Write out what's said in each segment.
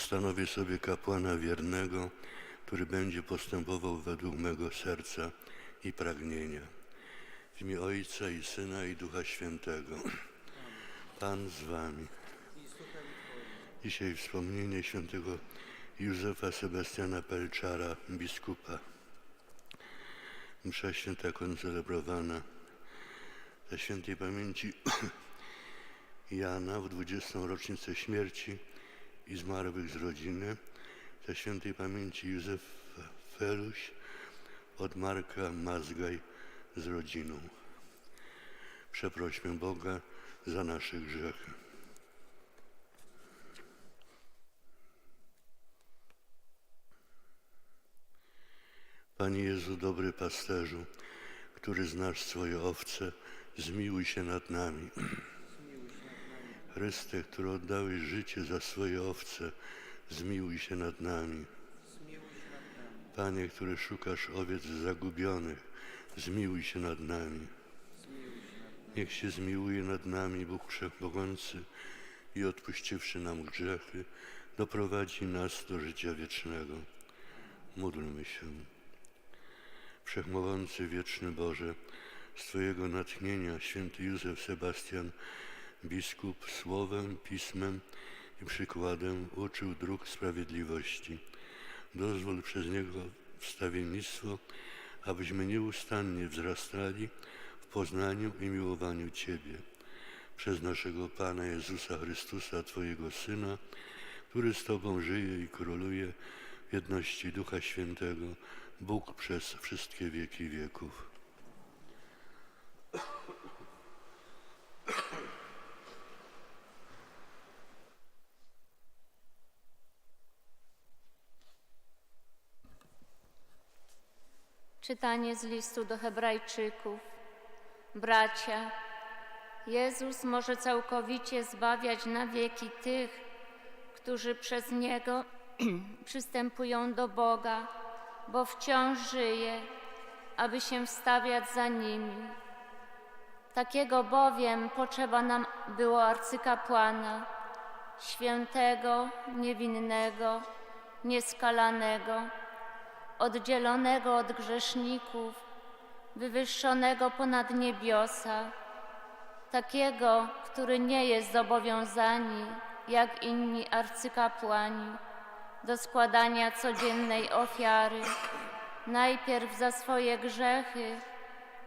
Ustanowię sobie kapłana wiernego, który będzie postępował według mego serca i pragnienia. W imię Ojca i Syna i Ducha Świętego. Pan z wami. Dzisiaj wspomnienie świętego Józefa Sebastiana Pelczara, biskupa. Msza święta koncelebrowana ze świętej pamięci Jana w 20. rocznicę śmierci i zmarłych z rodziny, ze świętej pamięci Józef Feluś od Marka Mazgaj z rodziną. Przeprośmy Boga za nasze grzechy. Panie Jezu, dobry pasterzu, który znasz swoje owce, zmiłuj się nad nami. Chryste, który oddałeś życie za swoje owce, zmiłuj się nad nami. Panie, który szukasz owiec zagubionych, zmiłuj się nad nami. Niech się zmiłuje nad nami Bóg Wszechmogący i odpuściwszy nam grzechy, doprowadzi nas do życia wiecznego. Módlmy się. Wszechmogący, wieczny Boże, z Twojego natchnienia święty Józef Sebastian, biskup, słowem, pismem i przykładem uczył dróg sprawiedliwości. Dozwól przez niego wstawiennictwo, abyśmy nieustannie wzrastali w poznaniu i miłowaniu Ciebie. Przez naszego Pana Jezusa Chrystusa, Twojego Syna, który z Tobą żyje i króluje w jedności Ducha Świętego, Bóg przez wszystkie wieki wieków. Czytanie z listu do Hebrajczyków. Bracia, Jezus może całkowicie zbawiać na wieki tych, którzy przez Niego przystępują do Boga, bo wciąż żyje, aby się wstawiać za nimi. Takiego bowiem potrzeba nam było arcykapłana, świętego, niewinnego, nieskalanego, oddzielonego od grzeszników, wywyższonego ponad niebiosa, takiego, który nie jest zobowiązany, jak inni arcykapłani, do składania codziennej ofiary, najpierw za swoje grzechy,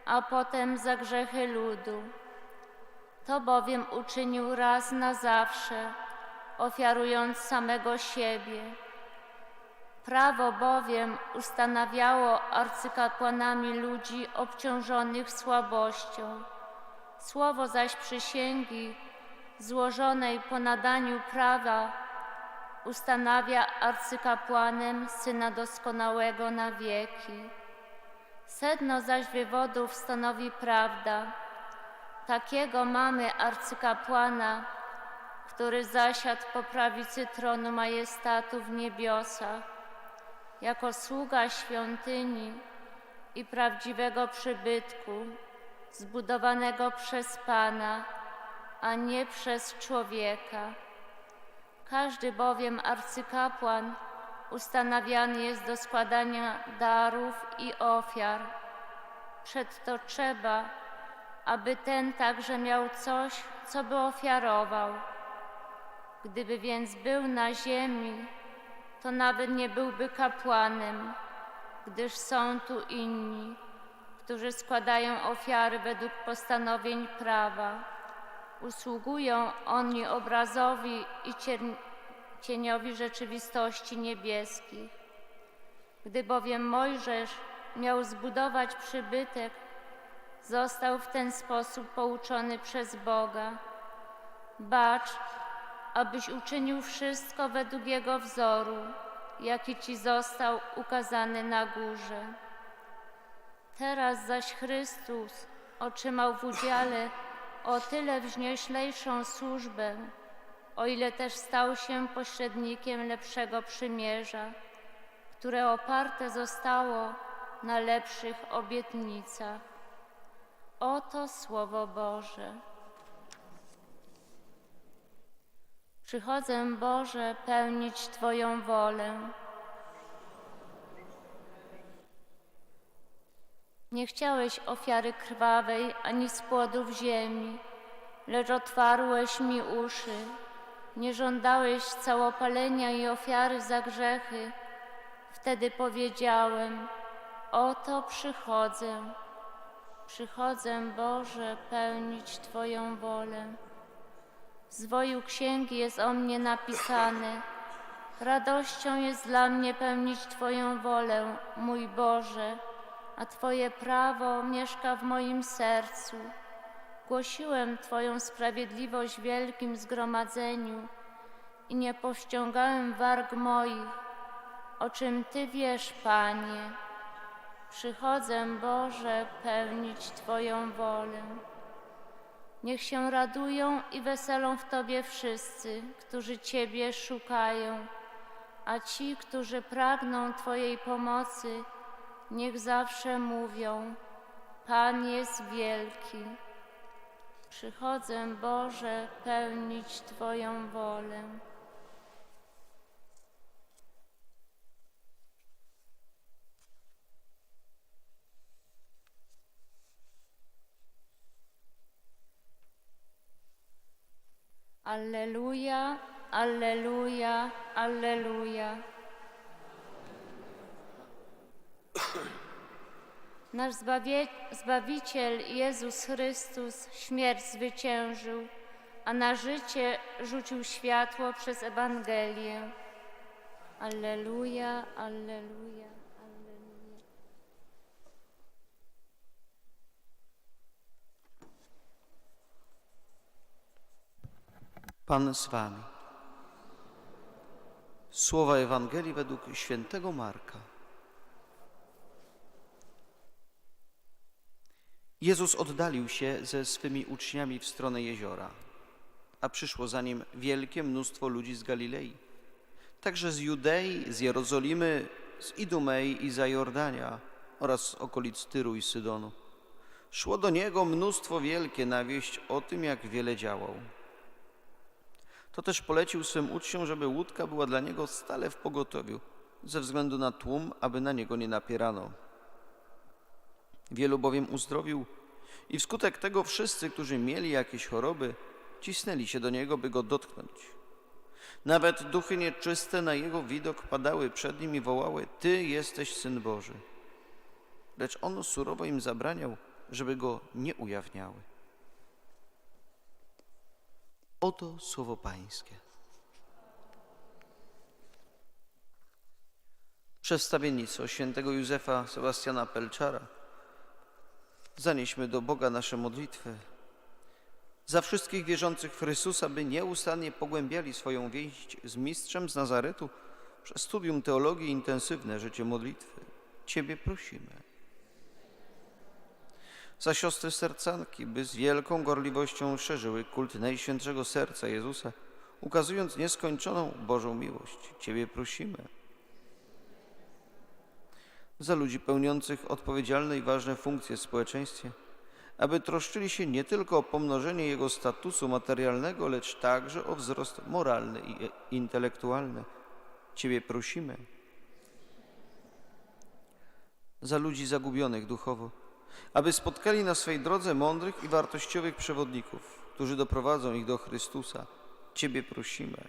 a potem za grzechy ludu. To bowiem uczynił raz na zawsze, ofiarując samego siebie. Prawo bowiem ustanawiało arcykapłanami ludzi obciążonych słabością. Słowo zaś przysięgi, złożonej po nadaniu prawa, ustanawia arcykapłanem Syna Doskonałego na wieki. Sedno zaś wywodów stanowi prawda. Takiego mamy arcykapłana, który zasiadł po prawicy tronu majestatu w niebiosach jako sługa świątyni i prawdziwego przybytku, zbudowanego przez Pana, a nie przez człowieka. Każdy bowiem arcykapłan ustanawiany jest do składania darów i ofiar. Przedto trzeba, aby ten także miał coś, co by ofiarował. Gdyby więc był na ziemi, to nawet nie byłby kapłanem, gdyż są tu inni, którzy składają ofiary według postanowień prawa. Usługują oni obrazowi i cieniowi rzeczywistości niebieskich. Gdy bowiem Mojżesz miał zbudować przybytek, został w ten sposób pouczony przez Boga. Bacz, abyś uczynił wszystko według Jego wzoru, jaki Ci został ukazany na górze. Teraz zaś Chrystus otrzymał w udziale o tyle wznioślejszą służbę, o ile też stał się pośrednikiem lepszego przymierza, które oparte zostało na lepszych obietnicach. Oto Słowo Boże. Przychodzę, Boże, pełnić Twoją wolę. Nie chciałeś ofiary krwawej ani z płodów ziemi, lecz otwarłeś mi uszy. Nie żądałeś całopalenia i ofiary za grzechy. Wtedy powiedziałem: Oto przychodzę. Przychodzę, Boże, pełnić Twoją wolę. W zwoju księgi jest o mnie napisane: Radością jest dla mnie pełnić Twoją wolę, mój Boże, a Twoje prawo mieszka w moim sercu. Głosiłem Twoją sprawiedliwość w wielkim zgromadzeniu i nie powściągałem warg moich, o czym Ty wiesz, Panie. Przychodzę, Boże, pełnić Twoją wolę. Niech się radują i weselą w Tobie wszyscy, którzy Ciebie szukają, a ci, którzy pragną Twojej pomocy, niech zawsze mówią: Pan jest wielki. Przychodzę, Boże, pełnić Twoją wolę. Alleluja, Alleluja, Alleluja. Nasz zbawie, Zbawiciel Jezus Chrystus śmierć zwyciężył, a na życie rzucił światło przez Ewangelię. Alleluja, Alleluja. Pan z wami. Słowa Ewangelii według świętego Marka. Jezus oddalił się ze swymi uczniami w stronę jeziora, a przyszło za nim wielkie mnóstwo ludzi z Galilei, także z Judei, z Jerozolimy, z Idumei i Zajordania oraz z okolic Tyru i Sydonu. Szło do niego mnóstwo wielkie na wieść o tym, jak wiele działał. To też polecił swym uczniom, żeby łódka była dla niego stale w pogotowiu, ze względu na tłum, aby na niego nie napierano. Wielu bowiem uzdrowił i wskutek tego wszyscy, którzy mieli jakieś choroby, cisnęli się do niego, by go dotknąć. Nawet duchy nieczyste na jego widok padały przed nim i wołały: Ty jesteś syn Boży. Lecz on surowo im zabraniał, żeby go nie ujawniały. Oto słowo Pańskie. Przedstawiennictwo świętego Józefa Sebastiana Pelczara. Zanieśmy do Boga nasze modlitwy. Za wszystkich wierzących w Chrystusa, by nieustannie pogłębiali swoją więź z mistrzem z Nazaretu przez studium teologii intensywne życie modlitwy. Ciebie prosimy za siostry sercanki, by z wielką gorliwością szerzyły kult Najświętszego Serca Jezusa, ukazując nieskończoną Bożą miłość. Ciebie prosimy. Za ludzi pełniących odpowiedzialne i ważne funkcje w społeczeństwie, aby troszczyli się nie tylko o pomnożenie Jego statusu materialnego, lecz także o wzrost moralny i intelektualny. Ciebie prosimy. Za ludzi zagubionych duchowo, aby spotkali na swej drodze mądrych i wartościowych przewodników, którzy doprowadzą ich do Chrystusa. Ciebie prosimy.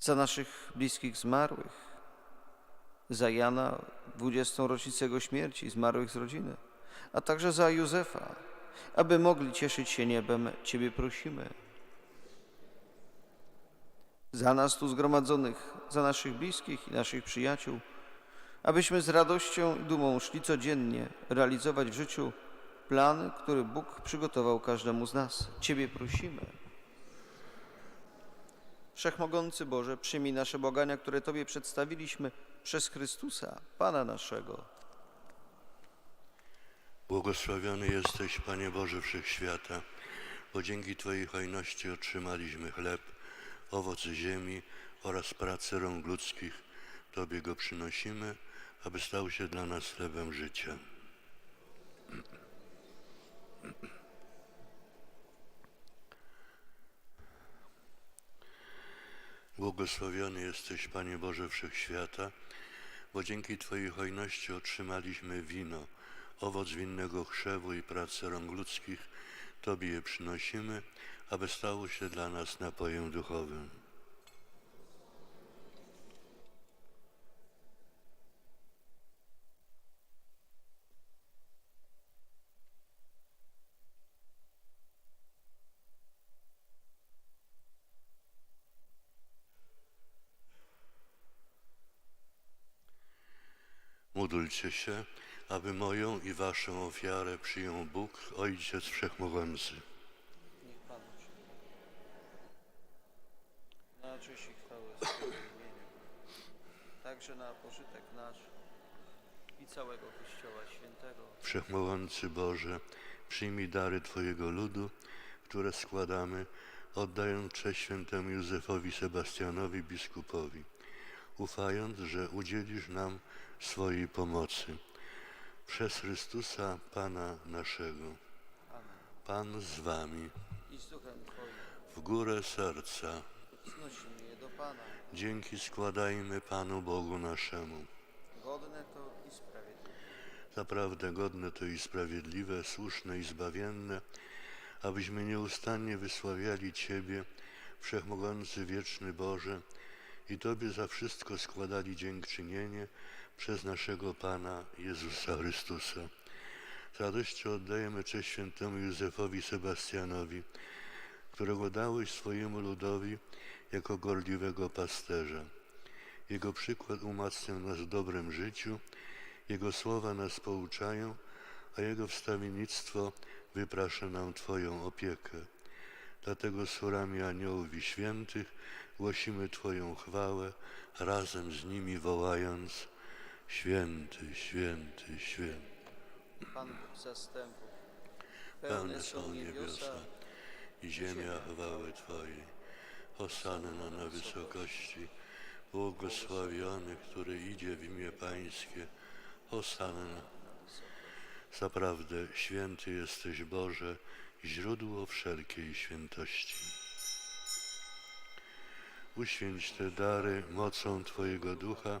Za naszych bliskich zmarłych, za Jana, dwudziestą rocznicę jego śmierci, zmarłych z rodziny, a także za Józefa, aby mogli cieszyć się niebem, Ciebie prosimy. Za nas tu zgromadzonych, za naszych bliskich i naszych przyjaciół, abyśmy z radością i dumą szli codziennie realizować w życiu plan, który Bóg przygotował każdemu z nas. Ciebie prosimy. Wszechmogący Boże, przyjmij nasze błagania, które Tobie przedstawiliśmy przez Chrystusa, Pana naszego. Błogosławiony jesteś, Panie Boże Wszechświata, bo dzięki Twojej hojności otrzymaliśmy chleb, owoce ziemi oraz pracę rąk ludzkich. Tobie go przynosimy, aby stał się dla nas chlebem życia. Błogosławiony jesteś, Panie Boże Wszechświata, bo dzięki Twojej hojności otrzymaliśmy wino, owoc winnego chrzewu i pracy rąk ludzkich, Tobie je przynosimy, aby stało się dla nas napojem duchowym. Módlcie się, aby moją i waszą ofiarę przyjął Bóg, Ojciec Wszechmogący. Niech Pan. Na cześć i chwałę swojego imienia, także na pożytek nasz i całego Kościoła Świętego. Wszechmogący Boże, przyjmij dary Twojego ludu, które składamy, oddając cześć świętemu Józefowi Sebastianowi biskupowi, ufając, że udzielisz nam swojej pomocy. Przez Chrystusa Pana naszego. Amen. Pan z Wami. I z duchem Twoim W górę serca. znosimy je do Pana. Dzięki składajmy Panu Bogu naszemu. Godne to i sprawiedliwe. Zaprawdę godne to i sprawiedliwe, słuszne i zbawienne, abyśmy nieustannie wysławiali Ciebie, Wszechmogący Wieczny Boże, i Tobie za wszystko składali dziękczynienie przez naszego Pana Jezusa Chrystusa. Z radością oddajemy cześć świętemu Józefowi Sebastianowi, którego dałeś swojemu ludowi jako gorliwego pasterza. Jego przykład umacnia nas w dobrym życiu, Jego słowa nas pouczają, a Jego wstawiennictwo wyprasza nam Twoją opiekę. Dlatego z chórami aniołów i świętych głosimy Twoją chwałę, razem z nimi wołając Święty, święty, święty. Pan Bóg zastępów. Pełne są niebiosa i ziemia chwały Twojej. Hosanna na wysokości, błogosławiony, który idzie w imię Pańskie. Hosanna. Zaprawdę święty jesteś Boże, źródło wszelkiej świętości. Uświęć te dary mocą Twojego Ducha,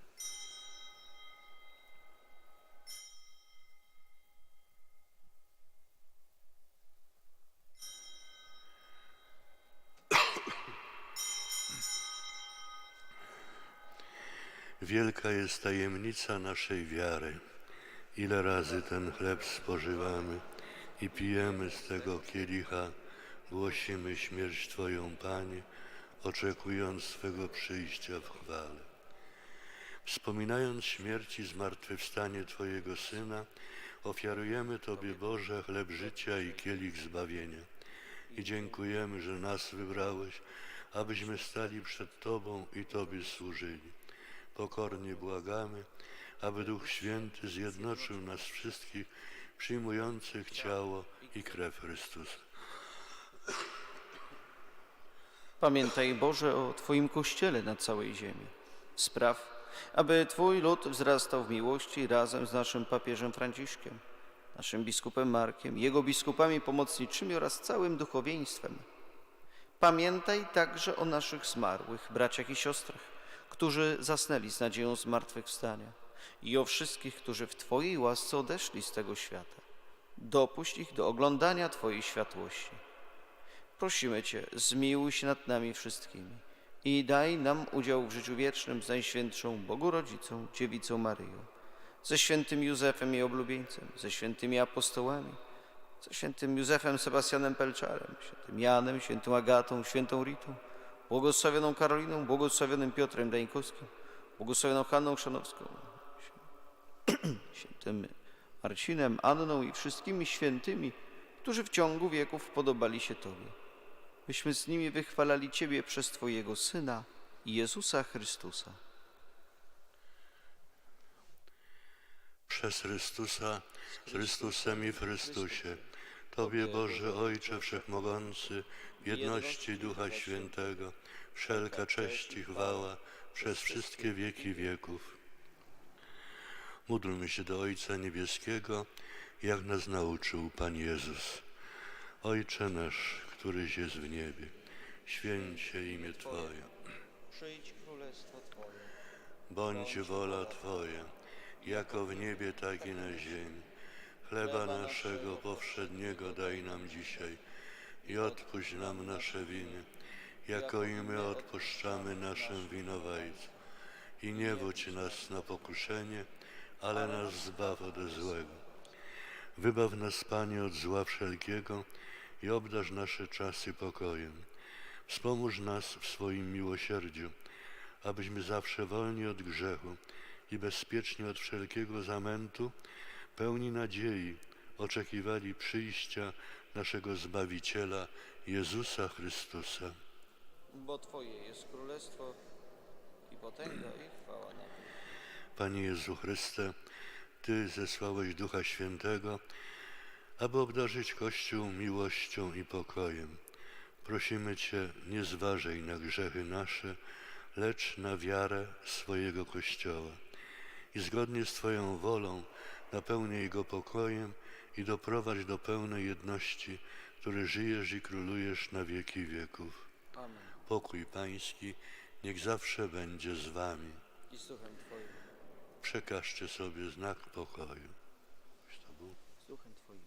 Wielka jest tajemnica naszej wiary. Ile razy ten chleb spożywamy i pijemy z tego kielicha, głosimy śmierć Twoją, Panie, oczekując swego przyjścia w chwale. Wspominając śmierć i zmartwychwstanie Twojego Syna, ofiarujemy Tobie, Boże, chleb życia i kielich zbawienia. I dziękujemy, że nas wybrałeś, abyśmy stali przed Tobą i Tobie służyli. Pokornie błagamy, aby Duch Święty zjednoczył nas wszystkich, przyjmujących ciało i krew Chrystusa. Pamiętaj, Boże, o Twoim Kościele na całej ziemi. Spraw, aby Twój lud wzrastał w miłości razem z naszym papieżem Franciszkiem, naszym biskupem Markiem, jego biskupami pomocniczymi oraz całym duchowieństwem. Pamiętaj także o naszych zmarłych braciach i siostrach, którzy zasnęli z nadzieją zmartwychwstania i o wszystkich, którzy w Twojej łasce odeszli z tego świata. Dopuść ich do oglądania Twojej światłości. Prosimy Cię, zmiłuj się nad nami wszystkimi i daj nam udział w życiu wiecznym z Najświętszą Bogu Rodzicą, Dziewicą Maryją, ze świętym Józefem i oblubieńcem, ze świętymi apostołami, ze świętym Józefem Sebastianem Pelczarem, świętym Janem, świętą Agatą, świętą Ritą, błogosławioną Karoliną, błogosławionym Piotrem Dańkowskim, błogosławioną Hanną Chrzanowską, świętym Marcinem, Anną i wszystkimi świętymi, którzy w ciągu wieków podobali się Tobie. Byśmy z nimi wychwalali Ciebie przez Twojego Syna, Jezusa Chrystusa. Przez Chrystusa, z Chrystusem i w Chrystusie. Tobie, Boże Ojcze Wszechmogący, jedności Ducha Świętego, wszelka cześć i chwała przez wszystkie wieki wieków. Módlmy się do Ojca Niebieskiego, jak nas nauczył Pan Jezus. Ojcze nasz, któryś jest w niebie, święć się imię Twoje. Przyjdź królestwo Twoje. Bądź wola Twoja, jako w niebie, tak i na ziemi. Chleba naszego powszedniego daj nam dzisiaj i odpuść nam nasze winy, jako i my odpuszczamy naszym winowajcom. I nie wódź nas na pokuszenie, ale nas zbaw ode złego. Wybaw nas, Panie, od zła wszelkiego i obdarz nasze czasy pokojem. Wspomóż nas w swoim miłosierdziu, abyśmy zawsze wolni od grzechu i bezpiecznie od wszelkiego zamętu, pełni nadziei, oczekiwali przyjścia naszego Zbawiciela Jezusa Chrystusa. Bo Twoje jest królestwo i potęga i chwała na wieki. Panie Jezu Chryste, Ty zesłałeś Ducha Świętego, aby obdarzyć Kościół miłością i pokojem. Prosimy Cię, nie zważaj na grzechy nasze, lecz na wiarę swojego Kościoła. I zgodnie z Twoją wolą napełniaj go pokojem i doprowadź do pełnej jedności, który żyjesz i królujesz na wieki wieków. Pokój Pański niech zawsze będzie z Wami. I z duchem Twoim. Przekażcie sobie znak pokoju. To był? Z duchem Twoim.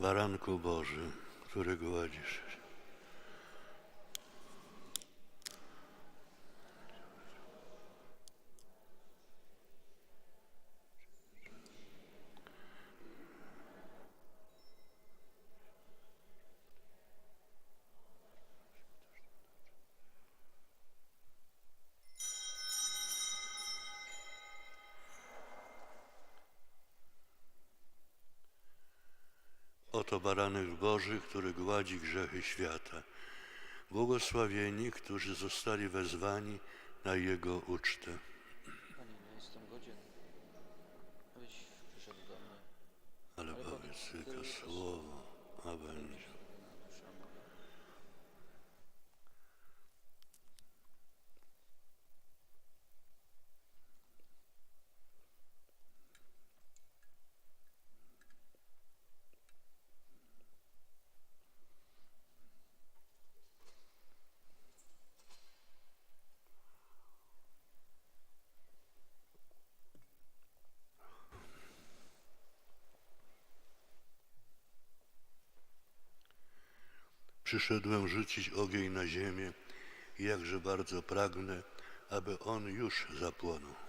Baranku Boży, który gładzisz. Oto baranek Boży, który gładzi grzechy świata. Błogosławieni, którzy zostali wezwani na Jego ucztę. Panie, nie jestem godzien, abyś przyszedł do mnie. Ale powiedz tylko słowo, a. Przyszedłem rzucić ogień na ziemię jakże bardzo pragnę, aby on już zapłonął.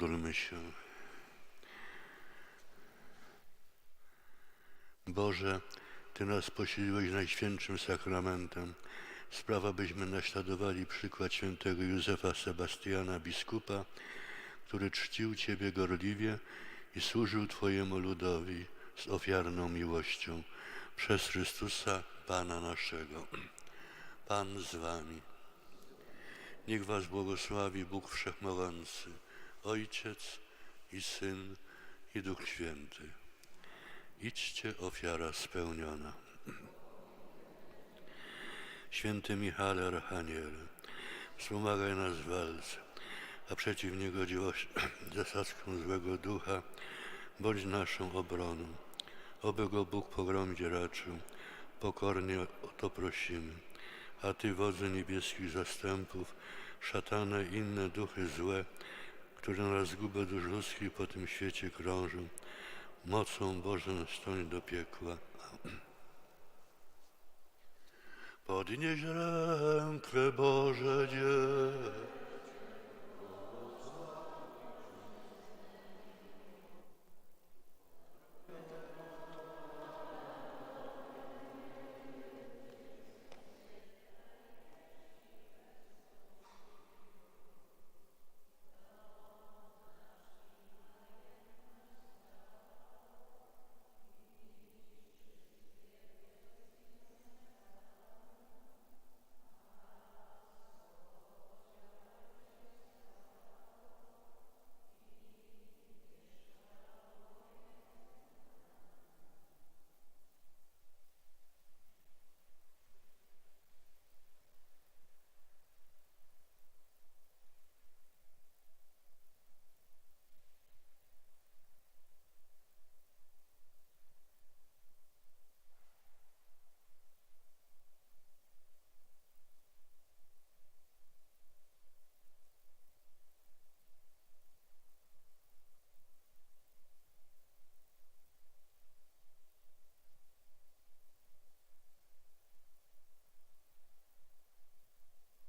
Módlmy się. Boże, Ty nas posiliłeś najświętszym sakramentem. Sprawa, byśmy naśladowali przykład świętego Józefa Sebastiana, biskupa, który czcił Ciebie gorliwie i służył Twojemu ludowi z ofiarną miłością przez Chrystusa, Pana naszego. Pan z Wami. Niech Was błogosławi Bóg Wszechmogący, Ojciec i Syn i Duch Święty. Idźcie, ofiara spełniona. Święty Michale Archaniele, wspomagaj nas w walce, a przeciw niegodziwości zasadzką złego ducha bądź naszą obroną. Oby go Bóg pogromić raczył, pokornie o to prosimy. A Ty, wodze niebieskich zastępów, szatane inne duchy złe, które na zgubę dusz ludzkich po tym świecie krążą, mocą Bożą stoń do piekła. Podnieś rękę, Boże Dzieło.